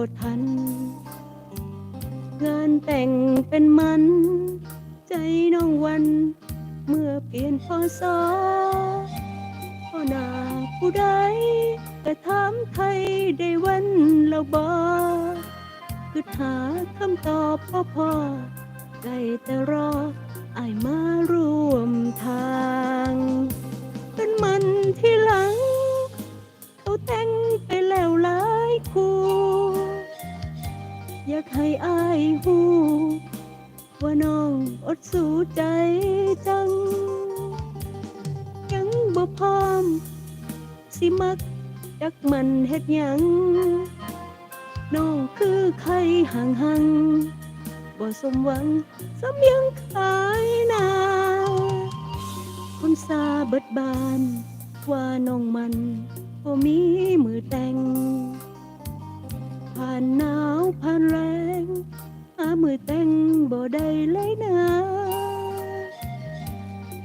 บ่ทัน งานแต่งเป็นมัน ใจน้องวัน เมื่อเปลี่ยนพศพ่อนาผู้ใดแต่ถามไทยได้วันแล้วบ่คือหาคำตอบพ่อพ่อได้แต่รออายมาร่วมทาง ให้อายหูว่าน้องอดสู้ใจจัง ยังบ่พร้อม สิมักจักมันเฮ็ดหยังน้องคือใครห่างหังบ่สมหวังสำยังขายนาคนซาเบิดบาน ว่าน้องมันบ่มีมือแต่ง ผ่านหนาวผ่านแรงหามือแต่งบ่ได้เลยนะ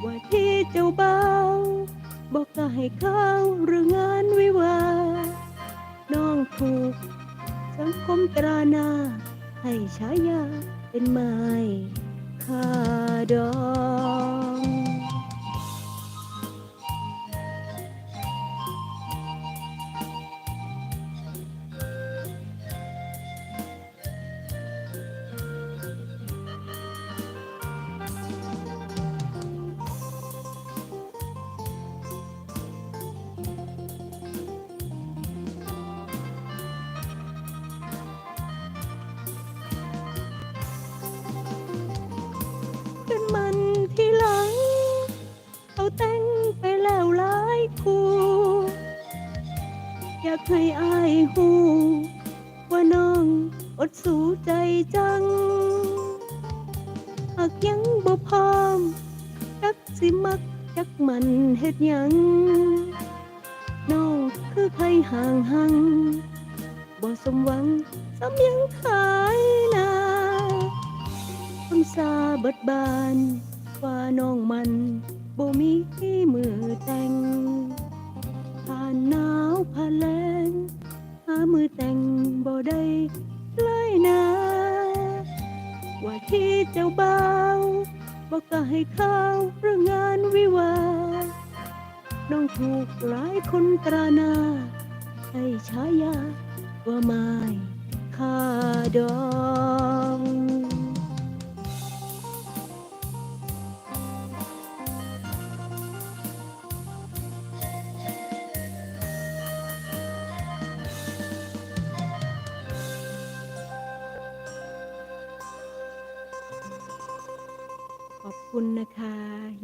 ว่าที่เจ้าเบาบอกก็ให้เข้าหรืองานวิวา น้องถูก สังคมตราหน้าให้ฉายาเป็นไม้คาดอากให้อายหูว่าน้องอดสู้ใจจัง หากยังบ่พร้อมจักสิมักจักมันเฮ็ดหยังน้องคือใครห่างหังบ่สมหวังซ้ำยังขายนาคำสาเบิดบานว่าน้องมันบ่มีมือแต่ง ผ่านหนาวผ่านแลงหามือแต่งบ่ได้เลยนะว่าที่เจ้าบ่าวบอกก็ให้เข้าเรื่องงานวิวาน้องถูกหลายคนตราหน้าให้ฉายาว่าไม้ค่าดอง ขอบคุณนะคะ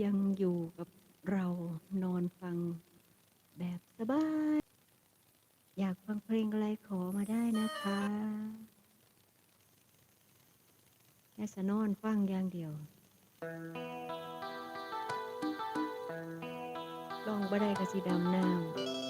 ยังอยู่กับเรานอนฟังแบบสบาย อยากฟังเพลงอะไรขอมาได้นะคะแค่สนอนฟังอย่างเดียวลองบ่ได้กะสิดำน้ำ